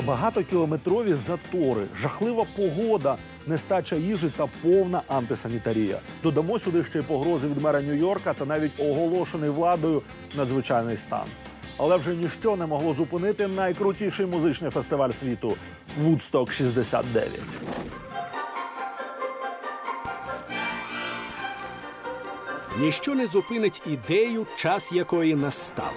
Багатокілометрові затори, жахлива погода, нестача їжі та повна антисанітарія. Додамо сюди ще й погрози від мера Нью-Йорка та навіть оголошений владою надзвичайний стан. Але вже ніщо не могло зупинити найкрутіший музичний фестиваль світу Woodstock 69. Ніщо не зупинить ідею, час якої настав.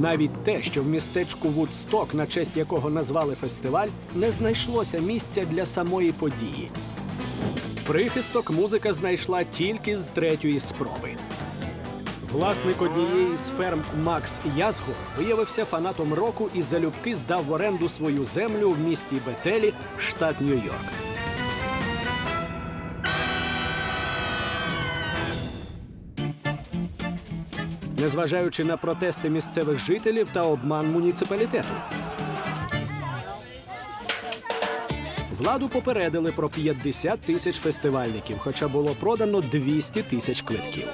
Навіть те, що в містечку Вудсток, на честь якого назвали фестиваль, не знайшлося місця для самої події. Прихисток музика знайшла тільки з третьої спроби. Власник однієї з ферм Макс Язгор виявився фанатом року і залюбки здав в оренду свою землю в місті Бетелі, штат Нью-Йорк. Незважаючи на протести місцевих жителів та обман муніципалітету. Владу попередили про 50 тисяч фестивальників, хоча було продано 200 тисяч квитків.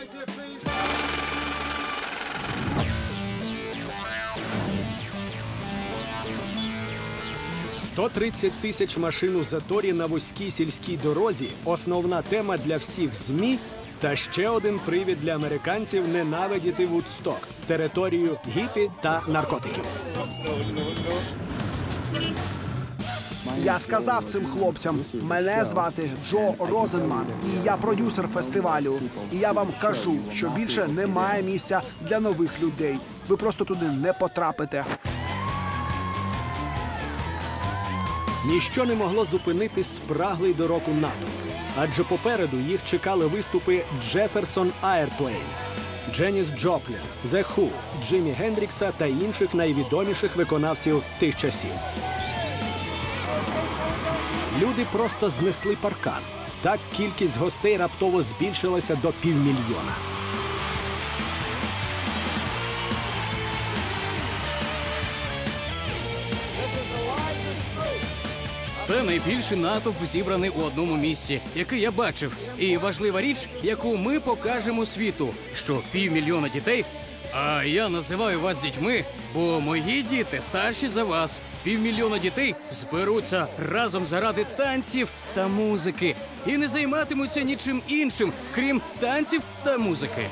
«130 тисяч машин у заторі на вузькій сільській дорозі основна тема для всіх ЗМІ та ще один привід для американців ненавидіти Вудсток – територію гіпі та наркотиків. Я сказав цим хлопцям, мене звати Джо Розенман, і я продюсер фестивалю. І я вам кажу, що більше немає місця для нових людей. Ви просто туди не потрапите. Ніщо не могло зупинити спраглий до року натовп, адже попереду їх чекали виступи Джеферсон Айрплейн, Дженіс Джоплін, The Who, Джиммі Гендрікса та інших найвідоміших виконавців тих часів. Люди просто знесли паркан. Так кількість гостей раптово збільшилася до півмільйона. Це найбільший натовп зібраний у одному місці, який я бачив. І важлива річ, яку ми покажемо світу, що півмільйона дітей. А я називаю вас дітьми, бо мої діти старші за вас. Півмільйона дітей зберуться разом заради танців та музики і не займатимуться нічим іншим, крім танців та музики.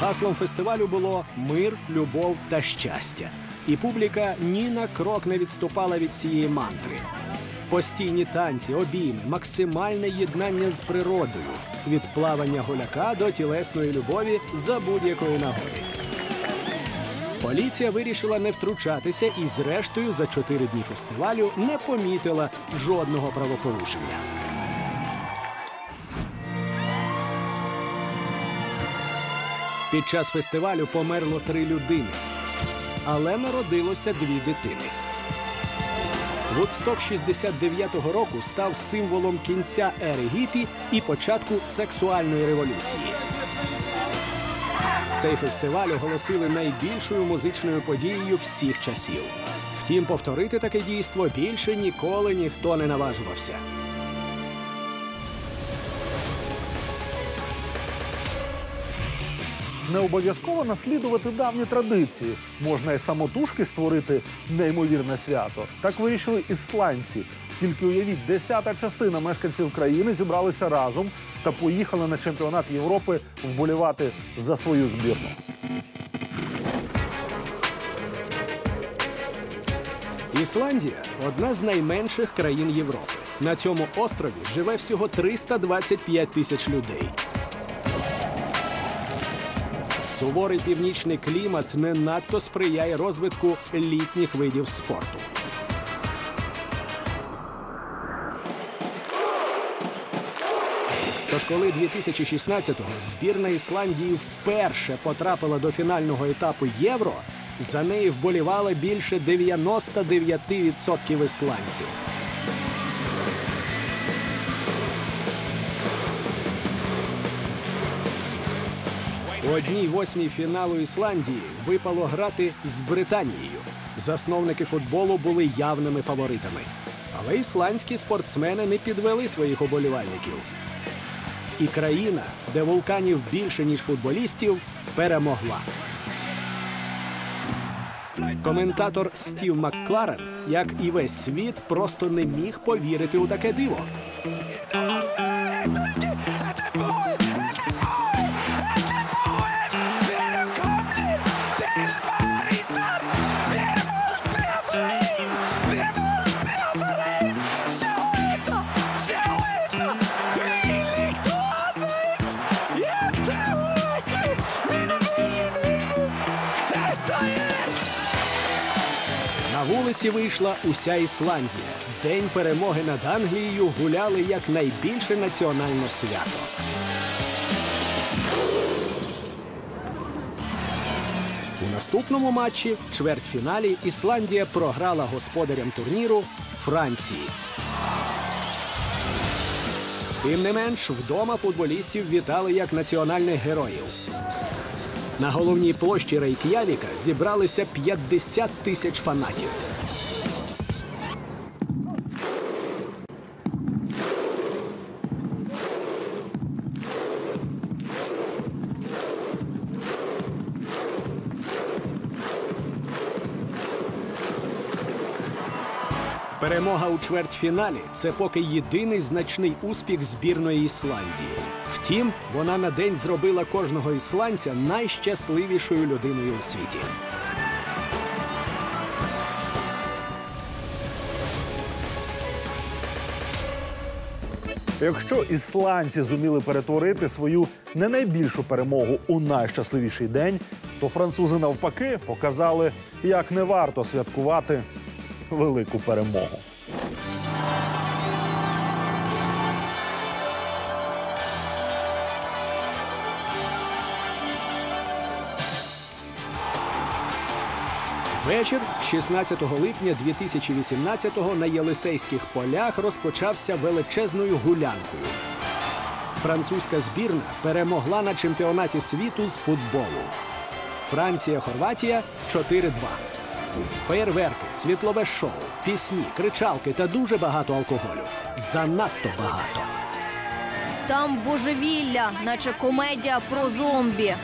Гаслом фестивалю було мир, любов та щастя. І публіка ні на крок не відступала від цієї мантри. Постійні танці, обійми, максимальне єднання з природою, від плавання голяка до тілесної любові за будь-якої нагоди. Поліція вирішила не втручатися і, зрештою, за чотири дні фестивалю не помітила жодного правопорушення. Під час фестивалю померло три людини, але народилося дві дитини. Вудсток 69-го року став символом кінця ери гіпі і початку сексуальної революції. Цей фестиваль оголосили найбільшою музичною подією всіх часів. Втім, повторити таке дійство більше ніколи ніхто не наважувався. Не обов'язково наслідувати давні традиції. Можна і самотужки створити неймовірне свято. Так вирішили ісландці. Тільки уявіть, десята частина мешканців країни зібралися разом та поїхали на чемпіонат Європи вболівати за свою збірну. Ісландія одна з найменших країн Європи. На цьому острові живе всього 325 тисяч людей. Суворий північний клімат не надто сприяє розвитку літніх видів спорту. Тож, коли 2016-го збірна Ісландії вперше потрапила до фінального етапу Євро, за неї вболівали більше 99% ісландців. Одній восьмій фіналу Ісландії випало грати з Британією. Засновники футболу були явними фаворитами. Але ісландські спортсмени не підвели своїх оболівальників. І країна, де вулканів більше, ніж футболістів, перемогла. Коментатор Стів Маккларен, як і весь світ, просто не міг повірити у таке диво. Вулиці вийшла уся Ісландія. День перемоги над Англією гуляли як найбільше національне свято. У наступному матчі, чвертьфіналі, Ісландія програла господарям турніру Франції. Тим не менш, вдома футболістів вітали як національних героїв. На головній площі Рейк'явіка зібралися 50 тисяч фанатів. Перемога у чвертьфіналі це поки єдиний значний успіх збірної Ісландії. Втім, вона на день зробила кожного ісландця найщасливішою людиною у світі. Якщо ісландці зуміли перетворити свою не найбільшу перемогу у найщасливіший день, то французи навпаки показали, як не варто святкувати велику перемогу. Вечір 16 липня 2018-го на Єлисейських полях розпочався величезною гулянкою. Французька збірна перемогла на чемпіонаті світу з футболу. Франція, Хорватія 4-2. Феєрверки, світлове шоу, пісні, кричалки та дуже багато алкоголю. Занадто багато. Там божевілля, наче комедія про зомбі.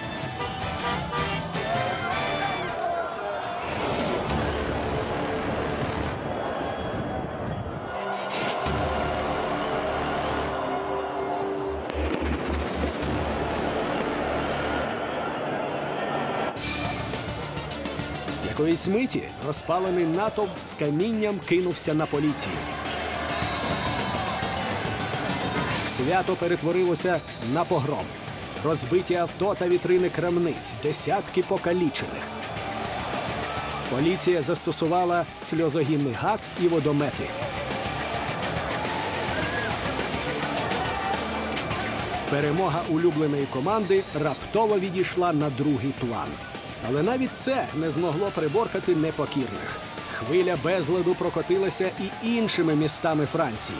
Якоїсь миті розпалений натовп з камінням кинувся на поліцію. Свято перетворилося на погром. Розбиті авто та вітрини крамниць, десятки покалічених. Поліція застосувала сльозогінний газ і водомети. Перемога улюбленої команди раптово відійшла на другий план. Але навіть це не змогло приборкати непокірних. Хвиля безладу прокотилася і іншими містами Франції.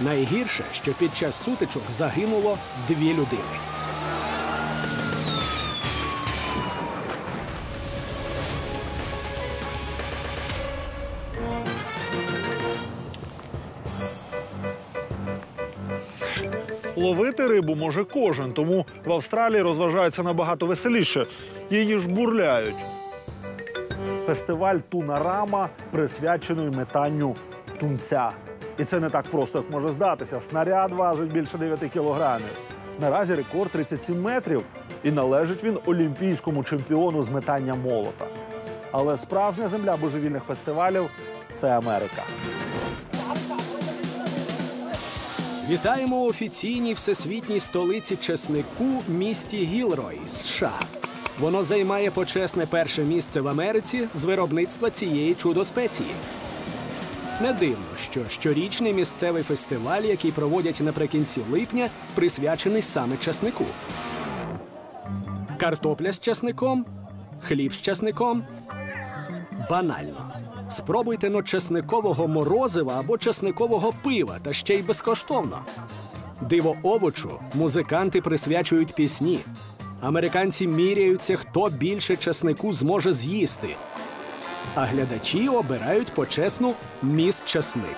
Найгірше, що під час сутичок загинуло дві людини. Ловити рибу може кожен, тому в Австралії розважаються набагато веселіше. Її ж бурляють. Фестиваль Тунарама присвячений метанню тунця. І це не так просто, як може здатися. Снаряд важить більше 9 кілограмів. Наразі рекорд 37 метрів, і належить він олімпійському чемпіону з метання молота. Але справжня земля божевільних фестивалів це Америка. Вітаємо офіційній всесвітній столиці чеснику місті Гілрой, США. Воно займає почесне перше місце в Америці з виробництва цієї чудо-спеції. Не дивно, що щорічний місцевий фестиваль, який проводять наприкінці липня, присвячений саме часнику. Картопля з часником, хліб з часником. Банально. Спробуйте но чесникового морозива або чесникового пива, та ще й безкоштовно. Диво овочу музиканти присвячують пісні. Американці міряються, хто більше чеснику зможе з'їсти. а глядачі обирають почесну міст часник.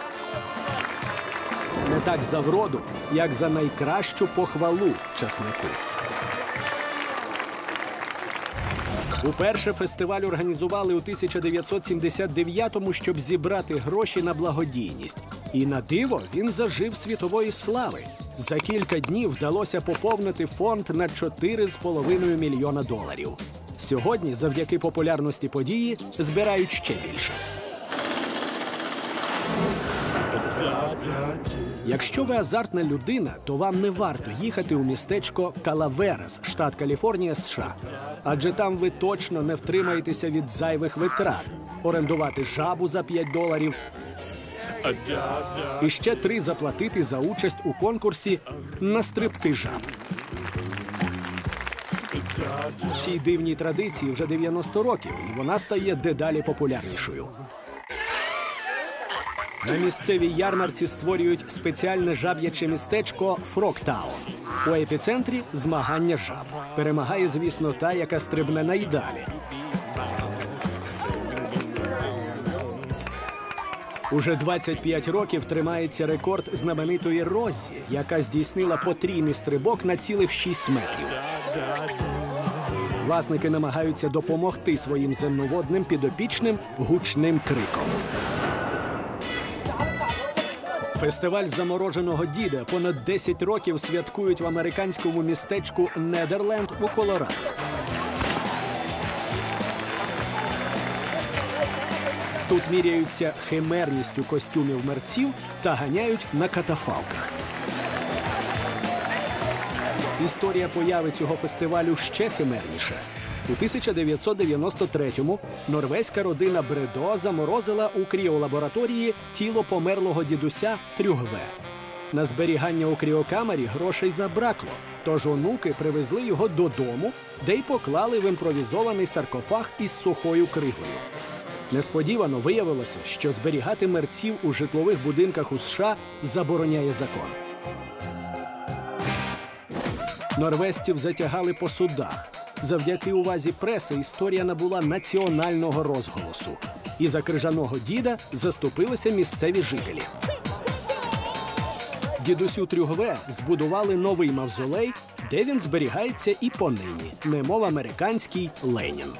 Не так за вроду, як за найкращу похвалу часнику. Уперше фестиваль організували у 1979-му, щоб зібрати гроші на благодійність. І на диво він зажив світової слави. За кілька днів вдалося поповнити фонд на 4,5 мільйона доларів. Сьогодні, завдяки популярності події, збирають ще більше. Якщо ви азартна людина, то вам не варто їхати у містечко Калаверес, штат Каліфорнія, США. Адже там ви точно не втримаєтеся від зайвих витрат, орендувати жабу за 5 доларів. І ще три заплатити за участь у конкурсі на стрибки жаб. Цій дивній традиції вже 90 років, і вона стає дедалі популярнішою. На місцевій ярмарці створюють спеціальне жаб'яче містечко Фроктаун. У епіцентрі змагання жаб. Перемагає, звісно, та, яка стрибне найдалі. Уже 25 років тримається рекорд знаменитої Розі, яка здійснила потрійний стрибок на цілих 6 метрів. Власники намагаються допомогти своїм земноводним підопічним гучним криком. Фестиваль замороженого діда понад 10 років святкують в американському містечку Недерленд у Колорадо. Тут міряються химерністю костюмів мерців та ганяють на катафалках. Історія появи цього фестивалю ще химерніша. У 1993-му норвезька родина Бредо заморозила у кріолабораторії тіло померлого дідуся Трюгве. На зберігання у кріокамері грошей забракло, тож онуки привезли його додому, де й поклали в імпровізований саркофаг із сухою кригою. Несподівано виявилося, що зберігати мерців у житлових будинках у США забороняє закон. Норвезців затягали по судах. Завдяки увазі преси історія набула національного розголосу. І за крижаного діда заступилися місцеві жителі. Дідусю Трюгве збудували новий мавзолей, де він зберігається і понині, немов американський Ленін.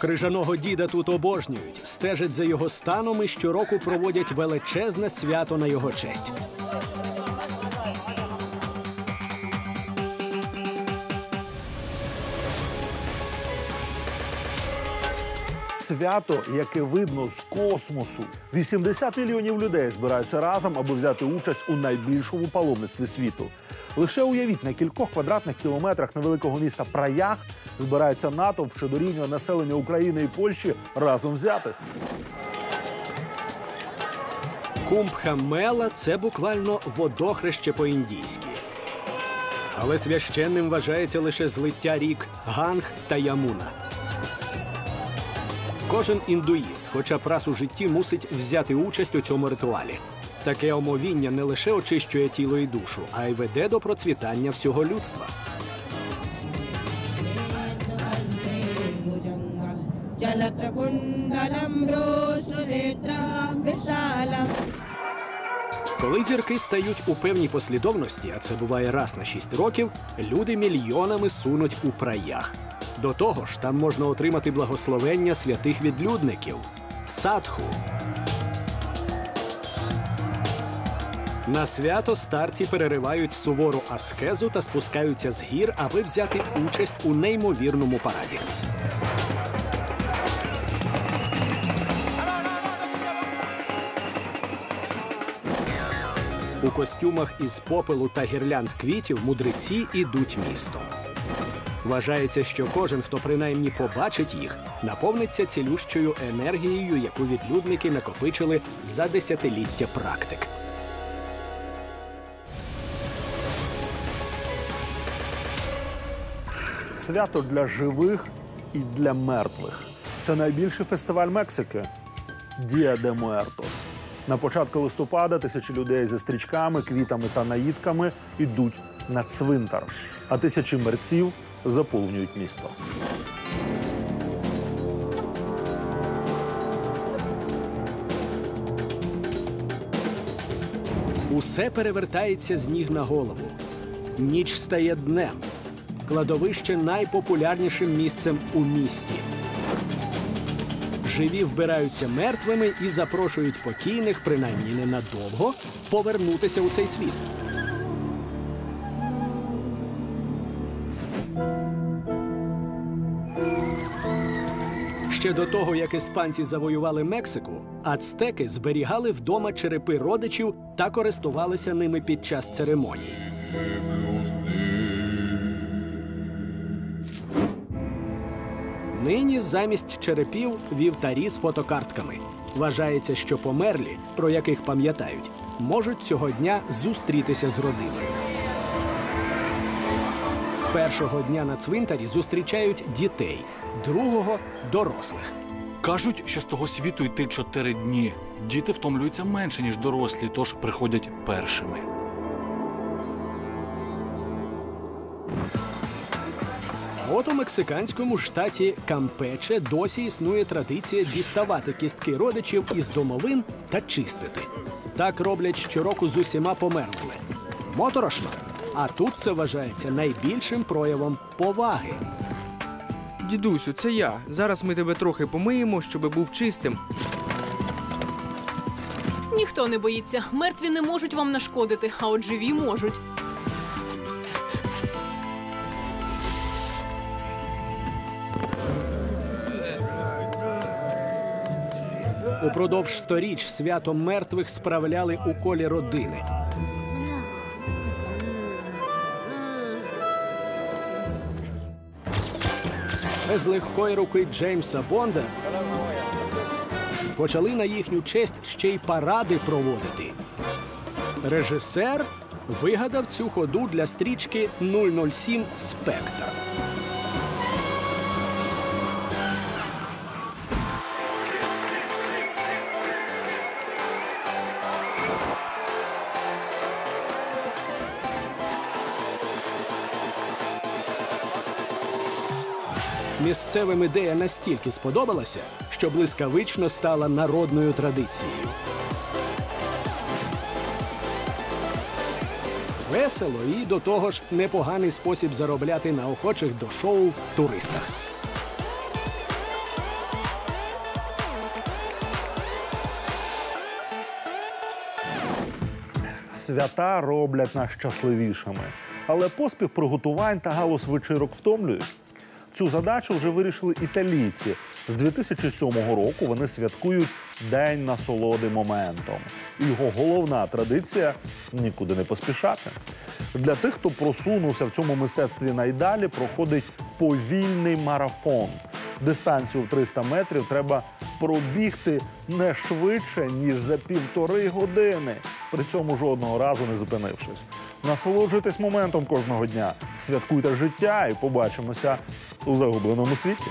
Крижаного діда тут обожнюють, стежать за його станом і щороку проводять величезне свято на його честь. Свято, яке видно з космосу. 80 мільйонів людей збираються разом, аби взяти участь у найбільшому паломництві світу. Лише уявіть, на кількох квадратних кілометрах невеликого міста Праях збирається натовп, що дорівнює населення України і Польщі разом взятих. Кумбхамела це буквально водохреще по-індійськи. Але священним вважається лише злиття рік Ганг та Ямуна. Кожен індуїст, хоча б раз у житті, мусить взяти участь у цьому ритуалі. Таке омовіння не лише очищує тіло і душу, а й веде до процвітання всього людства. Коли зірки стають у певній послідовності, а це буває раз на 6 років, люди мільйонами сунуть у праях. До того ж, там можна отримати благословення святих відлюдників садху. На свято старці переривають сувору аскезу та спускаються з гір, аби взяти участь у неймовірному параді. У костюмах із попелу та гірлянд квітів мудреці ідуть містом. Вважається, що кожен, хто принаймні побачить їх, наповниться цілющою енергією, яку відлюдники накопичили за десятиліття практик. Свято для живих і для мертвих. Це найбільший фестиваль Мексики Дія де Муертос. На початку листопада тисячі людей зі стрічками, квітами та наїдками йдуть на цвинтар, а тисячі мерців заповнюють місто. Усе перевертається з ніг на голову. Ніч стає днем. Кладовище найпопулярнішим місцем у місті. Живі вбираються мертвими і запрошують покійних, принаймні ненадовго, повернутися у цей світ. Ще до того, як іспанці завоювали Мексику, ацтеки зберігали вдома черепи родичів та користувалися ними під час церемоній. Нині замість черепів вівтарі з фотокартками. Вважається, що померлі, про яких пам'ятають, можуть цього дня зустрітися з родиною. Першого дня на цвинтарі зустрічають дітей, другого дорослих. Кажуть, що з того світу йти чотири дні. Діти втомлюються менше, ніж дорослі, тож приходять першими. А От у мексиканському штаті Кампече досі існує традиція діставати кістки родичів із домовин та чистити. Так роблять щороку з усіма померлими. Моторошно. А тут це вважається найбільшим проявом поваги. Дідусю, це я. Зараз ми тебе трохи помиємо, щоб був чистим. Ніхто не боїться. Мертві не можуть вам нашкодити, а от живі можуть. Упродовж сторіч свято мертвих справляли у колі родини. Без легкої руки Джеймса Бонда почали на їхню честь ще й паради проводити. Режисер вигадав цю ходу для стрічки 007 Спектр. Місцевим ідея настільки сподобалася, що блискавично стала народною традицією. Весело і до того ж непоганий спосіб заробляти на охочих до шоу туристах. Свята роблять нас щасливішими, але поспіх приготувань та галус вечірок втомлюють. Цю задачу вже вирішили італійці. З 2007 року вони святкують День насолоди моментом. Його головна традиція нікуди не поспішати. Для тих, хто просунувся в цьому мистецтві найдалі, проходить повільний марафон. Дистанцію в 300 метрів треба пробігти не швидше, ніж за півтори години, при цьому жодного разу не зупинившись. Насолоджуйтесь моментом кожного дня, святкуйте життя і побачимося у загубленому світі.